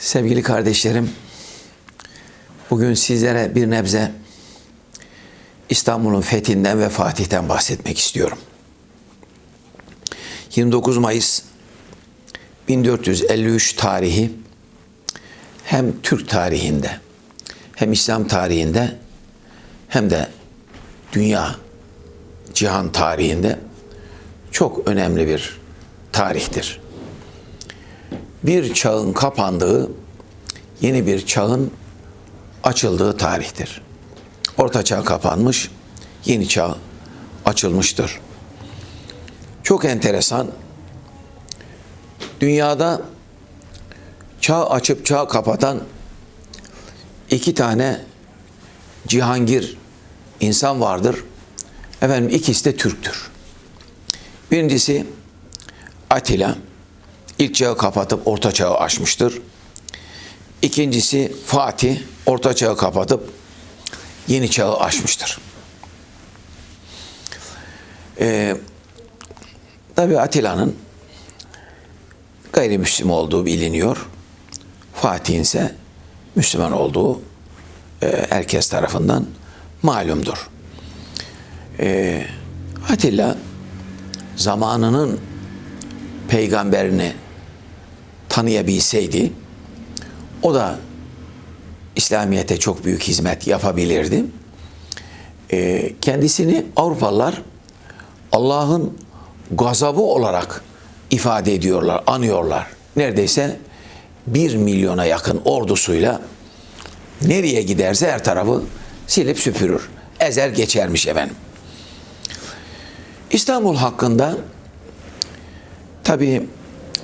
Sevgili kardeşlerim, bugün sizlere bir nebze İstanbul'un fethinden ve Fatih'ten bahsetmek istiyorum. 29 Mayıs 1453 tarihi hem Türk tarihinde hem İslam tarihinde hem de dünya cihan tarihinde çok önemli bir tarihtir. Bir çağın kapandığı, yeni bir çağın açıldığı tarihtir. Orta çağ kapanmış, yeni çağ açılmıştır. Çok enteresan. Dünyada çağ açıp çağ kapatan iki tane cihangir insan vardır. Efendim ikisi de Türktür. Birincisi Atilla ilk çağı kapatıp orta çağı açmıştır. İkincisi Fatih orta çağı kapatıp yeni çağı açmıştır. Ee, Tabi Atilla'nın gayrimüslim olduğu biliniyor. Fatih'in ise Müslüman olduğu e, herkes tarafından malumdur. E, Atilla zamanının peygamberini tanıyabilseydi o da İslamiyet'e çok büyük hizmet yapabilirdi. E, kendisini Avrupalılar Allah'ın gazabı olarak ifade ediyorlar, anıyorlar. Neredeyse bir milyona yakın ordusuyla nereye giderse her tarafı silip süpürür. Ezer geçermiş efendim. İstanbul hakkında tabi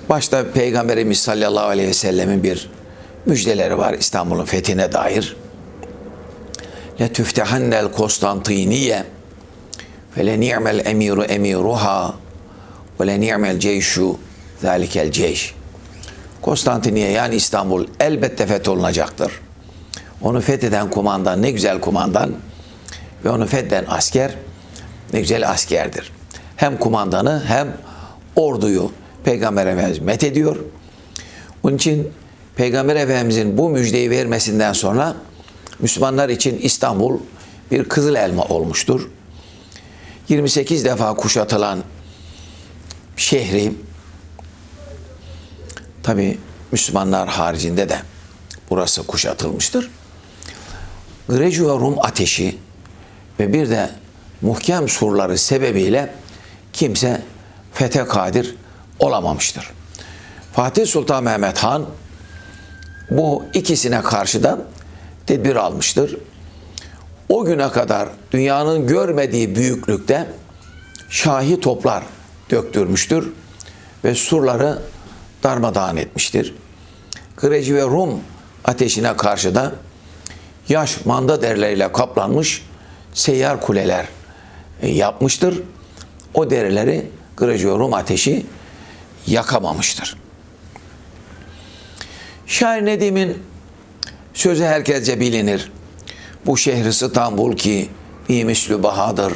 başta Peygamberimiz sallallahu aleyhi ve sellemin bir müjdeleri var İstanbul'un fethine dair. Le tüftehannel Konstantiniye ve le ni'mel emiru emiruha ve le ni'mel ceyşu zalikel ceyş. Konstantiniye yani İstanbul elbette fetholunacaktır. Onu fetheden kumandan ne güzel kumandan ve onu fetheden asker ne güzel askerdir. Hem kumandanı hem orduyu Peygamber Efendimiz met ediyor. Onun için Peygamber Efendimizin bu müjdeyi vermesinden sonra Müslümanlar için İstanbul bir kızıl elma olmuştur. 28 defa kuşatılan şehri tabi Müslümanlar haricinde de burası kuşatılmıştır. Grecu ve Rum ateşi ve bir de muhkem surları sebebiyle kimse fethe kadir olamamıştır. Fatih Sultan Mehmet Han bu ikisine karşı da tedbir almıştır. O güne kadar dünyanın görmediği büyüklükte şahi toplar döktürmüştür ve surları darmadağın etmiştir. Greci ve Rum ateşine karşı da yaş manda derleriyle kaplanmış seyyar kuleler yapmıştır. O derileri Greci ve Rum ateşi yakamamıştır. Şair Nedim'in sözü herkesce bilinir. Bu şehri İstanbul ki bir mislü bahadır.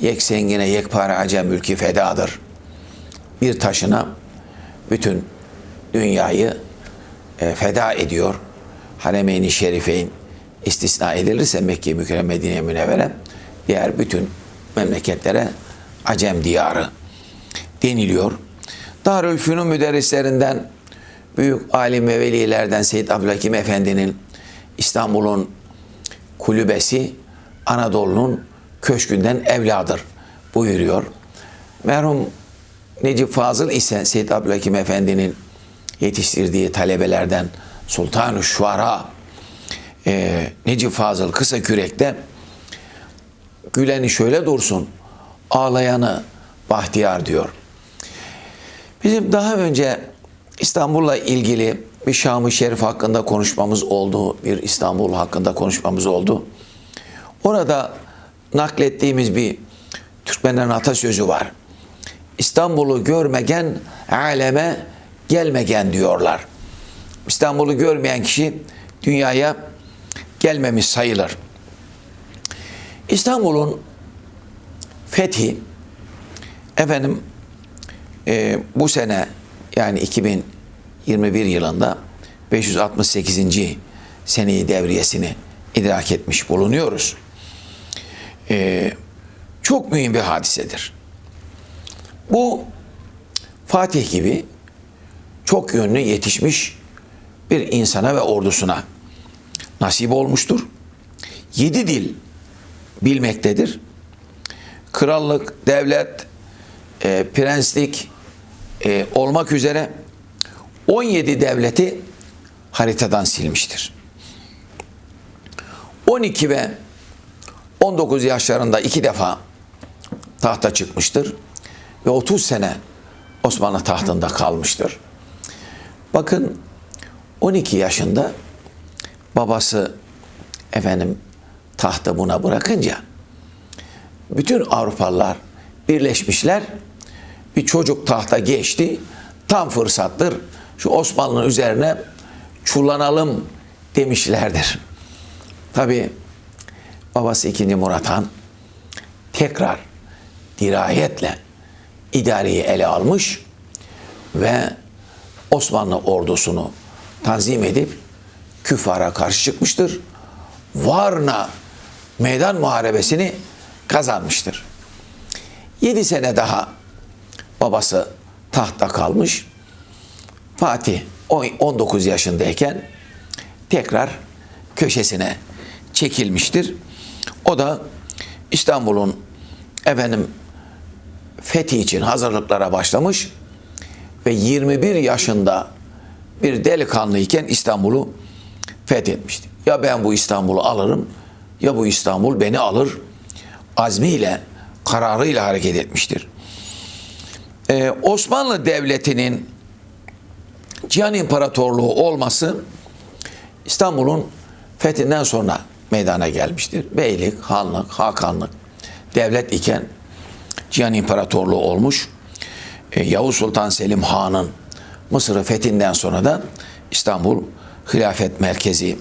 Yek sengine yekpare acem mülki fedadır. Bir taşına bütün dünyayı e, feda ediyor. Haremeyn-i Şerifeyn istisna edilirse Mekke Mükerrem Medine Münevvere diğer bütün memleketlere Acem diyarı deniliyor. Darülfünun müderrislerinden büyük alim ve velilerden Seyyid Abdülhakim Efendi'nin İstanbul'un kulübesi Anadolu'nun köşkünden evladır buyuruyor. Merhum Necip Fazıl ise Seyyid Abdülhakim Efendi'nin yetiştirdiği talebelerden Sultan-ı Şuara e, Necip Fazıl Kısa Kürek'te güleni şöyle dursun, ağlayanı bahtiyar diyor. Bizim daha önce İstanbul'la ilgili bir Şam-ı Şerif hakkında konuşmamız oldu, bir İstanbul hakkında konuşmamız oldu. Orada naklettiğimiz bir Türkmenlerin atasözü var. İstanbul'u görmegen aleme gelmegen diyorlar. İstanbul'u görmeyen kişi dünyaya gelmemiş sayılır. İstanbul'un fethi efendim e, bu sene yani 2021 yılında 568. seneyi devriyesini idrak etmiş bulunuyoruz. Ee, çok mühim bir hadisedir. Bu Fatih gibi çok yönlü yetişmiş bir insana ve ordusuna nasip olmuştur. Yedi dil bilmektedir. Krallık, devlet, e, prenslik e, olmak üzere 17 devleti haritadan silmiştir. 12 ve 19 yaşlarında iki defa tahta çıkmıştır ve 30 sene Osmanlı tahtında kalmıştır. Bakın 12 yaşında babası efendim tahtı buna bırakınca bütün Avrupalılar birleşmişler. Bir çocuk tahta geçti. Tam fırsattır. Şu Osmanlı'nın üzerine çullanalım demişlerdir. Tabi babası 2. Murat Han tekrar dirayetle idareyi ele almış ve Osmanlı ordusunu tanzim edip küfara karşı çıkmıştır. Varna meydan muharebesini kazanmıştır. 7 sene daha babası tahtta kalmış. Fatih 19 yaşındayken tekrar köşesine çekilmiştir. O da İstanbul'un efendim fethi için hazırlıklara başlamış ve 21 yaşında bir delikanlı iken İstanbul'u fethetmişti. Ya ben bu İstanbul'u alırım ya bu İstanbul beni alır azmiyle, kararıyla hareket etmiştir. Ee, Osmanlı Devleti'nin Cihan İmparatorluğu olması İstanbul'un fethinden sonra meydana gelmiştir. Beylik, hanlık, hakanlık, devlet iken Cihan İmparatorluğu olmuş. Ee, Yavuz Sultan Selim Han'ın Mısır'ı fethinden sonra da İstanbul hilafet merkezi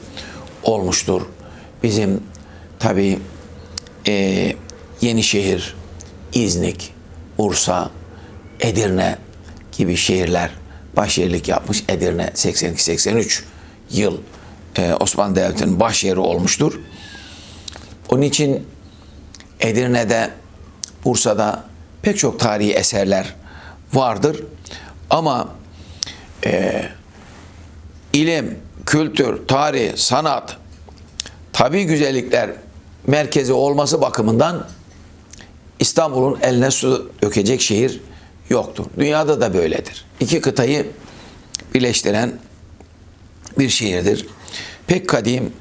olmuştur. Bizim tabi e, Yenişehir, İznik, Bursa, Edirne gibi şehirler başyerlik yapmış. Edirne 82-83 yıl e, Osmanlı Devleti'nin başyeri olmuştur. Onun için Edirne'de, Bursa'da pek çok tarihi eserler vardır. Ama e, ilim, kültür, tarih, sanat, tabi güzellikler merkezi olması bakımından İstanbul'un eline su dökecek şehir yoktur. Dünyada da böyledir. İki kıtayı birleştiren bir şehirdir. Pek kadim,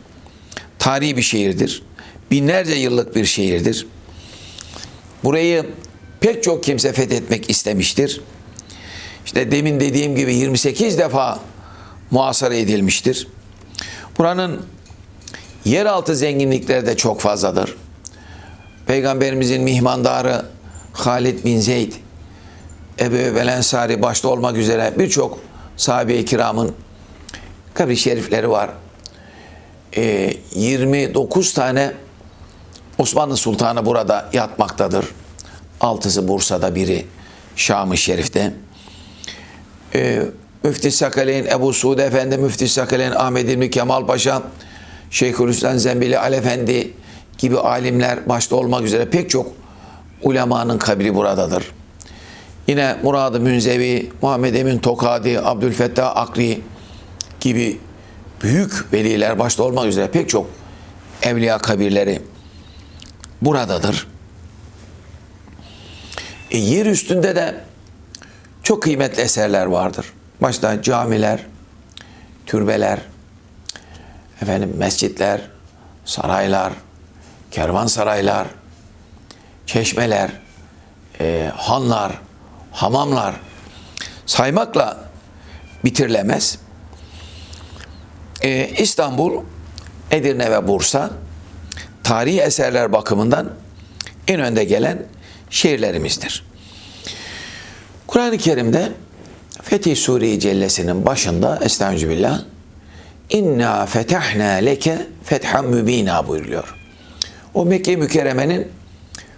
tarihi bir şehirdir. Binlerce yıllık bir şehirdir. Burayı pek çok kimse fethetmek istemiştir. İşte demin dediğim gibi 28 defa muhasara edilmiştir. Buranın yeraltı zenginlikleri de çok fazladır. Peygamberimizin mihmandarı Halid bin Zeyd, Ebu Belensari başta olmak üzere birçok sahabe-i kiramın kabri şerifleri var. E, 29 tane Osmanlı Sultanı burada yatmaktadır. Altısı Bursa'da, biri Şam-ı Şerif'te. E, Müftü Sakaleyn, Ebu Suud Efendi, Müftü Sakaleyn, Ahmet İlmi Kemal Paşa, Şeyhülislam Zembili Alefendi gibi alimler başta olmak üzere pek çok ulemanın kabri buradadır. Yine Murad-ı Münzevi, Muhammed Emin Tokadi, Abdülfettah Akri gibi büyük veliler başta olmak üzere pek çok evliya kabirleri buradadır. E, yer üstünde de çok kıymetli eserler vardır. Başta camiler, türbeler, efendim mescitler, saraylar, kervansaraylar, çeşmeler, e, hanlar, hamamlar saymakla bitirilemez. E, İstanbul, Edirne ve Bursa tarihi eserler bakımından en önde gelen şehirlerimizdir. Kur'an-ı Kerim'de Fetih Sure-i Cellesi'nin başında Estağfirullah İnna fetahna leke fethan mübina buyuruyor. O Mekke mükerremenin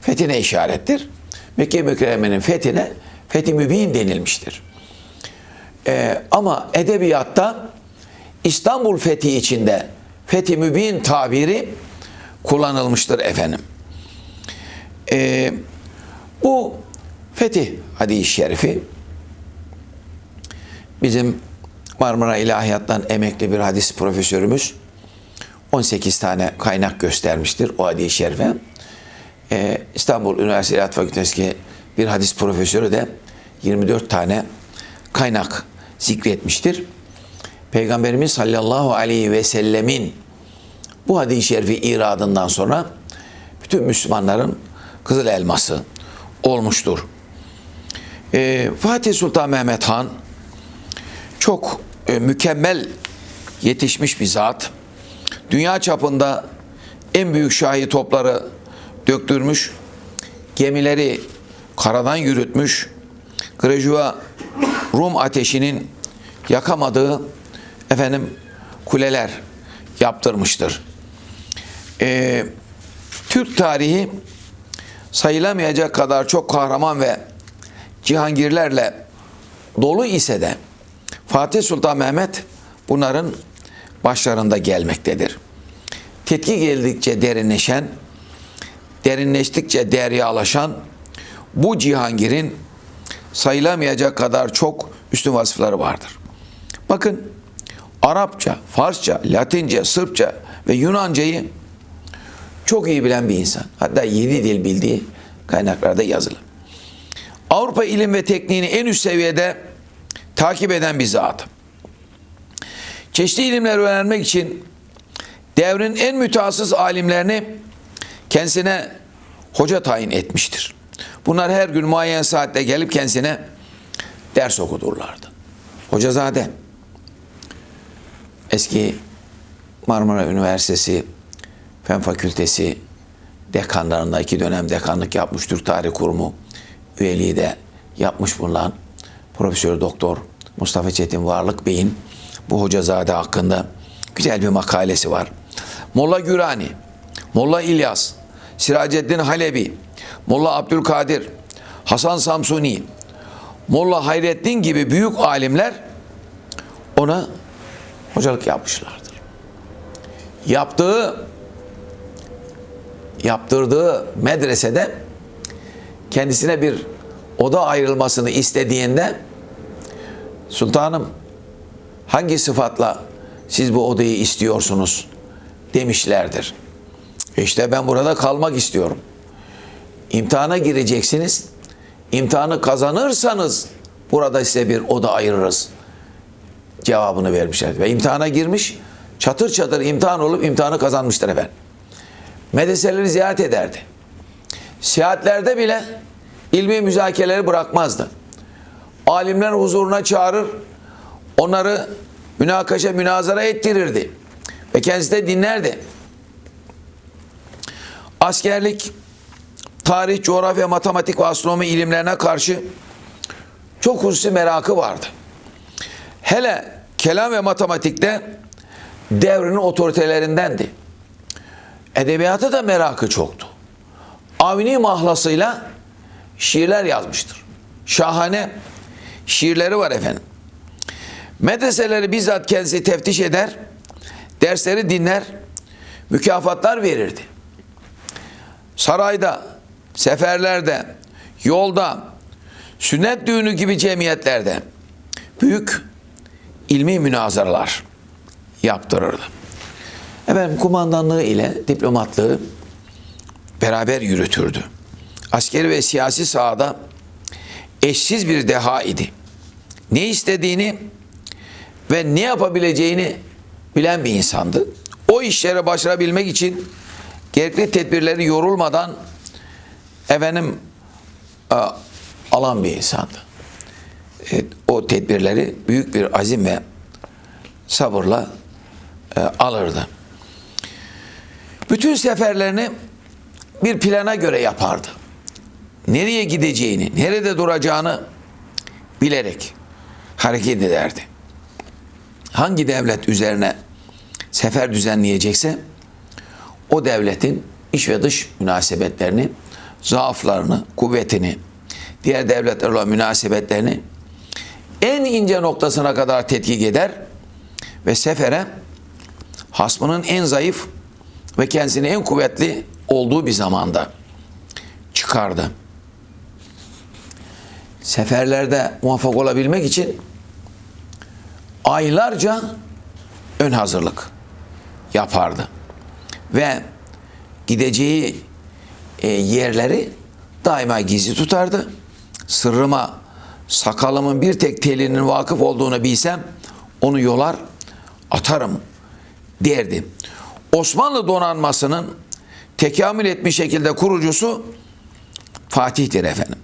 fethine işarettir. Mekke mükerremenin fethine fethi mübin denilmiştir. Ee, ama edebiyatta İstanbul fethi içinde fethi mübin tabiri kullanılmıştır efendim. Ee, bu fetih hadis-i şerifi bizim Marmara İlahiyat'tan emekli bir hadis profesörümüz 18 tane kaynak göstermiştir o hadis-i şerife. Ee, İstanbul Üniversitesi İlahiyat Fakültesi bir hadis profesörü de 24 tane kaynak zikretmiştir. Peygamberimiz sallallahu aleyhi ve sellemin bu hadis-i şerifi iradından sonra bütün Müslümanların kızıl elması olmuştur. Ee, Fatih Sultan Mehmet Han çok e, mükemmel yetişmiş bir zat. Dünya çapında en büyük şahi topları döktürmüş, gemileri karadan yürütmüş, Grejua Rum ateşinin yakamadığı efendim kuleler yaptırmıştır. Ee, Türk tarihi sayılamayacak kadar çok kahraman ve cihangirlerle dolu ise de Fatih Sultan Mehmet bunların başlarında gelmektedir. Tetki geldikçe derinleşen, derinleştikçe deryalaşan bu cihangirin sayılamayacak kadar çok üstün vasıfları vardır. Bakın Arapça, Farsça, Latince, Sırpça ve Yunancayı çok iyi bilen bir insan. Hatta yedi dil bildiği kaynaklarda yazılı. Avrupa ilim ve tekniğini en üst seviyede takip eden bir zat. Çeşitli ilimleri öğrenmek için devrin en mütehassıs alimlerini kendisine hoca tayin etmiştir. Bunlar her gün muayyen saatte gelip kendisine ders okudurlardı. Hocazade eski Marmara Üniversitesi Fen Fakültesi dekanlarında iki dönem dekanlık yapmış Türk Tarih Kurumu üyeliği de yapmış bulunan Profesör Doktor Mustafa Çetin Varlık Bey'in bu hocazade hakkında güzel bir makalesi var. Molla Gürani, Molla İlyas, Siraceddin Halebi, Molla Abdülkadir, Hasan Samsuni, Molla Hayrettin gibi büyük alimler ona hocalık yapmışlardır. Yaptığı yaptırdığı medresede kendisine bir oda ayrılmasını istediğinde sultanım hangi sıfatla siz bu odayı istiyorsunuz demişlerdir. İşte ben burada kalmak istiyorum. İmtihana gireceksiniz. İmtihanı kazanırsanız burada size bir oda ayırırız. Cevabını vermişler. Ve imtihana girmiş, çatır çatır imtihan olup imtihanı kazanmıştır efendim. Medreseleri ziyaret ederdi. Seyahatlerde bile ilmi müzakereleri bırakmazdı. Alimler huzuruna çağırır, onları münakaşa, münazara ettirirdi. Ve kendisi de dinlerdi. Askerlik, tarih, coğrafya, matematik ve astronomi ilimlerine karşı çok hususi merakı vardı. Hele kelam ve matematikte devrinin otoritelerindendi. Edebiyata da merakı çoktu. Avni mahlasıyla şiirler yazmıştır. Şahane şiirleri var efendim. Medreseleri bizzat kendisi teftiş eder, dersleri dinler, mükafatlar verirdi. Sarayda, seferlerde, yolda, sünnet düğünü gibi cemiyetlerde büyük ilmi münazaralar yaptırırdı. Efendim kumandanlığı ile diplomatlığı beraber yürütürdü. Askeri ve siyasi sahada eşsiz bir deha idi. Ne istediğini ve ne yapabileceğini bilen bir insandı. O işlere başarabilmek için gerekli tedbirleri yorulmadan efendim e, alan bir insandı. E, o tedbirleri büyük bir azim ve sabırla e, alırdı. Bütün seferlerini bir plana göre yapardı. Nereye gideceğini, nerede duracağını bilerek hareket ederdi. Hangi devlet üzerine sefer düzenleyecekse o devletin iç ve dış münasebetlerini, zaaflarını, kuvvetini, diğer devletlerle münasebetlerini en ince noktasına kadar tetkik eder ve sefere hasmının en zayıf ve kendisini en kuvvetli olduğu bir zamanda çıkardı. Seferlerde muvaffak olabilmek için aylarca ön hazırlık yapardı. Ve gideceği e, yerleri daima gizli tutardı. Sırrıma sakalımın bir tek telinin vakıf olduğunu bilsem onu yolar atarım derdi. Osmanlı donanmasının tekamül etmiş şekilde kurucusu Fatih'tir efendim.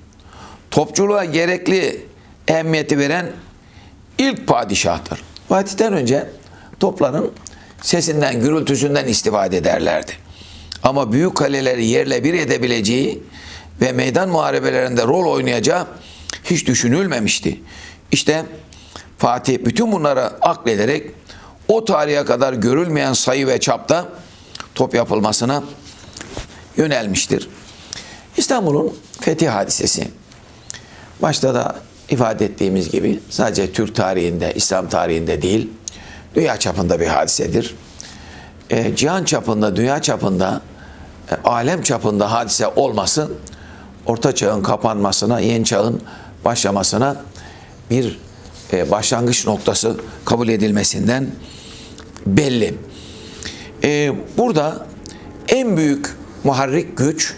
Topçuluğa gerekli ehemmiyeti veren ilk padişahtır. Fatih'ten önce topların sesinden, gürültüsünden istifade ederlerdi. Ama büyük kaleleri yerle bir edebileceği ve meydan muharebelerinde rol oynayacağı hiç düşünülmemişti. İşte Fatih bütün bunları aklederek o tarihe kadar görülmeyen sayı ve çapta top yapılmasına yönelmiştir. İstanbul'un fethi hadisesi başta da ifade ettiğimiz gibi sadece Türk tarihinde, İslam tarihinde değil, dünya çapında bir hadisedir. E, cihan çapında, dünya çapında, e, alem çapında hadise olması, orta çağın kapanmasına, yeni çağın başlamasına bir e, başlangıç noktası kabul edilmesinden belli. E, burada en büyük muharrik güç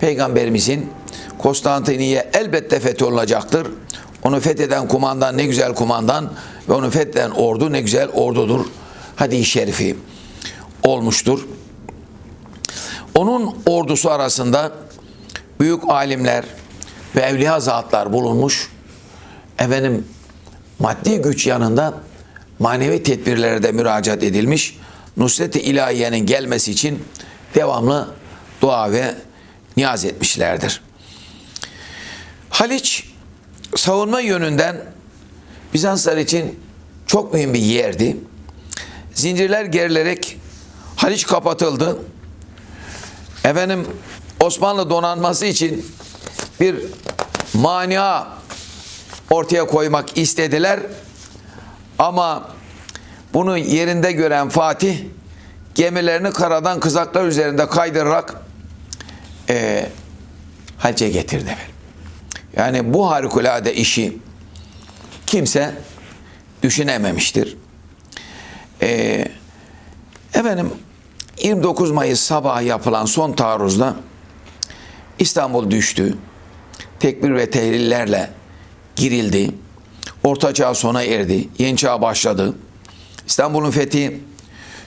Peygamberimizin Konstantiniye elbette fethi olacaktır. Onu fetheden kumandan ne güzel kumandan ve onu fetheden ordu ne güzel ordudur. Hadis-i şerifi olmuştur. Onun ordusu arasında büyük alimler ve evliya zatlar bulunmuş. Efendim maddi güç yanında manevi tedbirlere de müracaat edilmiş. Nusret-i ilahiyenin gelmesi için devamlı dua ve niyaz etmişlerdir. Haliç savunma yönünden Bizanslar için çok mühim bir yerdi. Zincirler gerilerek Haliç kapatıldı. Efendim Osmanlı donanması için bir mania ortaya koymak istediler. Ama bunu yerinde gören Fatih gemilerini karadan kızaklar üzerinde kaydırarak e, Haliç'e getirdi. Yani bu harikulade işi kimse düşünememiştir. Ee, efendim 29 Mayıs sabah yapılan son taarruzda İstanbul düştü. Tekbir ve tehlillerle girildi. Orta çağ sona erdi. Yeni çağ başladı. İstanbul'un fethi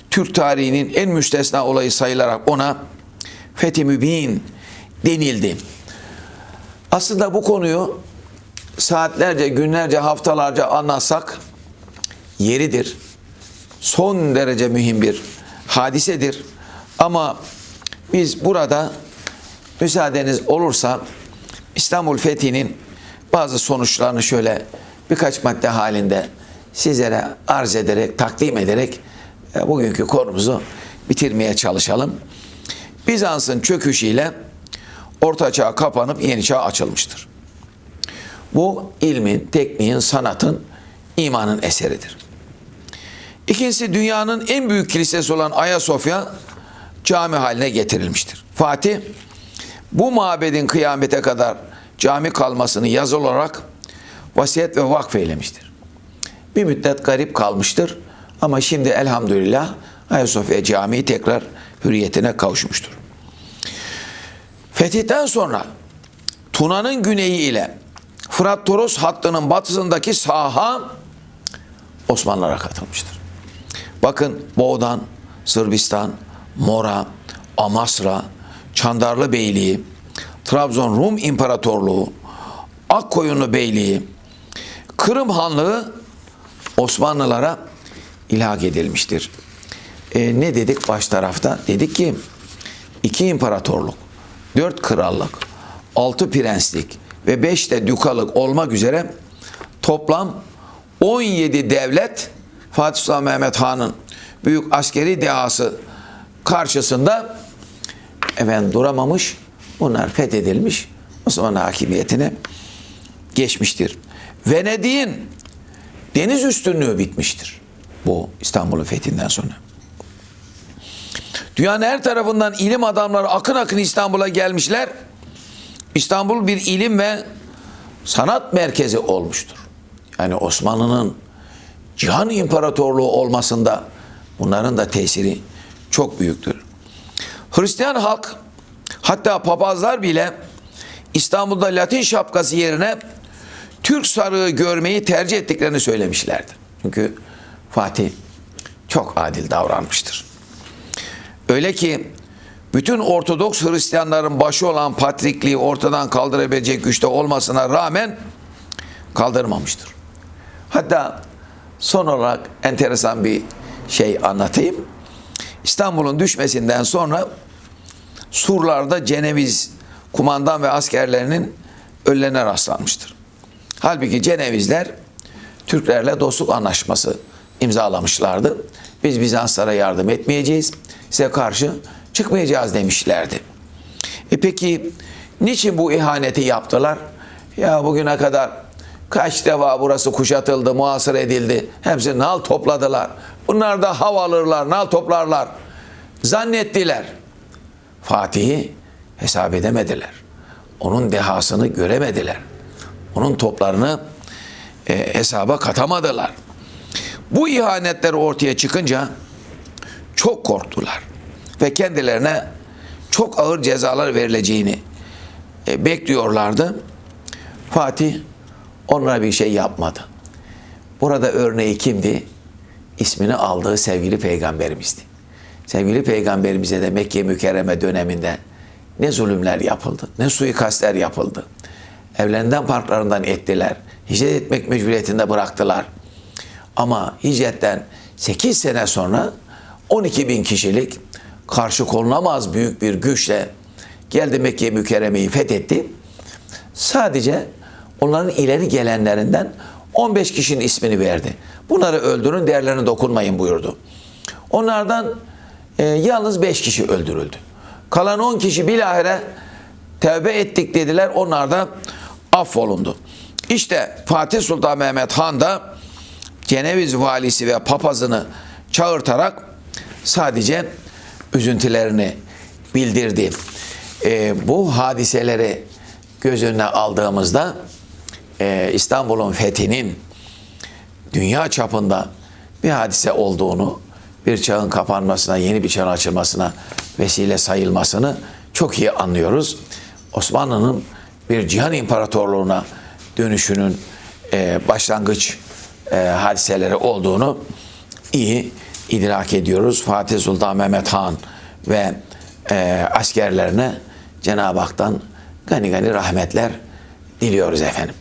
Türk tarihinin en müstesna olayı sayılarak ona Fethi Mübin denildi. Aslında bu konuyu saatlerce, günlerce, haftalarca anlatsak yeridir. Son derece mühim bir hadisedir. Ama biz burada müsaadeniz olursa İstanbul Fethi'nin bazı sonuçlarını şöyle birkaç madde halinde sizlere arz ederek, takdim ederek e, bugünkü konumuzu bitirmeye çalışalım. Bizans'ın çöküşüyle Orta Çağ kapanıp Yeni Çağ açılmıştır. Bu ilmin, tekniğin, sanatın, imanın eseridir. İkincisi dünyanın en büyük kilisesi olan Ayasofya cami haline getirilmiştir. Fatih bu mabedin kıyamete kadar cami kalmasını yazılı olarak vasiyet ve vakf eylemiştir. Bir müddet garip kalmıştır ama şimdi elhamdülillah Ayasofya Camii tekrar hürriyetine kavuşmuştur. Fetihten sonra Tuna'nın güneyi ile Fırat-Toros hattının batısındaki saha Osmanlılara katılmıştır. Bakın Boğdan, Sırbistan, Mora, Amasra, Çandarlı Beyliği, Trabzon Rum İmparatorluğu, Akkoyunlu Beyliği, Kırım Hanlığı Osmanlılara ilhak edilmiştir. E, ne dedik baş tarafta? Dedik ki iki imparatorluk, dört krallık, altı prenslik ve beş de dükalık olmak üzere toplam 17 devlet Fatih Sultan Mehmet Han'ın büyük askeri dehası karşısında efendim duramamış. Bunlar fethedilmiş. Osmanlı hakimiyetine geçmiştir. Venedik'in deniz üstünlüğü bitmiştir. bu İstanbul'un fethinden sonra. Dünyanın her tarafından ilim adamları akın akın İstanbul'a gelmişler. İstanbul bir ilim ve sanat merkezi olmuştur. Yani Osmanlı'nın cihan imparatorluğu olmasında bunların da tesiri çok büyüktür. Hristiyan halk hatta papazlar bile İstanbul'da Latin şapkası yerine Türk sarığı görmeyi tercih ettiklerini söylemişlerdi. Çünkü Fatih çok adil davranmıştır. Öyle ki bütün Ortodoks Hristiyanların başı olan Patrikliği ortadan kaldırabilecek güçte olmasına rağmen kaldırmamıştır. Hatta son olarak enteresan bir şey anlatayım. İstanbul'un düşmesinden sonra surlarda Ceneviz kumandan ve askerlerinin ölülerine rastlanmıştır. Halbuki Cenevizler Türklerle dostluk anlaşması imzalamışlardı. Biz Bizanslara yardım etmeyeceğiz, size karşı çıkmayacağız demişlerdi. E peki niçin bu ihaneti yaptılar? Ya bugüne kadar kaç defa burası kuşatıldı, muhasır edildi. Hepsi nal topladılar. Bunlar da hav alırlar, nal toplarlar. Zannettiler. Fatih'i hesap edemediler. Onun dehasını göremediler. Onun toplarını e, hesaba katamadılar. Bu ihanetler ortaya çıkınca çok korktular ve kendilerine çok ağır cezalar verileceğini e, bekliyorlardı. Fatih onlara bir şey yapmadı. Burada örneği kimdi? İsmini aldığı sevgili peygamberimizdi. Sevgili peygamberimize de Mekke mükerreme döneminde ne zulümler yapıldı, ne suikastler yapıldı. Evlerinden parklarından ettiler. Hicret etmek mecburiyetinde bıraktılar. Ama hicretten 8 sene sonra 12 bin kişilik karşı konulamaz büyük bir güçle geldi Mekke mükerremeyi fethetti. Sadece onların ileri gelenlerinden 15 kişinin ismini verdi. Bunları öldürün, değerlerine dokunmayın buyurdu. Onlardan e, yalnız 5 kişi öldürüldü. Kalan 10 kişi bilahare tevbe ettik dediler. Onlar da affolundu. İşte Fatih Sultan Mehmet Han da Ceneviz valisi ve papazını çağırtarak sadece üzüntülerini bildirdi. E, bu hadiseleri göz önüne aldığımızda e, İstanbul'un fethinin dünya çapında bir hadise olduğunu, bir çağın kapanmasına, yeni bir çağın açılmasına vesile sayılmasını çok iyi anlıyoruz. Osmanlı'nın bir cihan imparatorluğuna dönüşünün e, başlangıç e, hadiseleri olduğunu iyi idrak ediyoruz. Fatih Sultan Mehmet Han ve e, askerlerine Cenab-ı Hak'tan gani gani rahmetler diliyoruz efendim.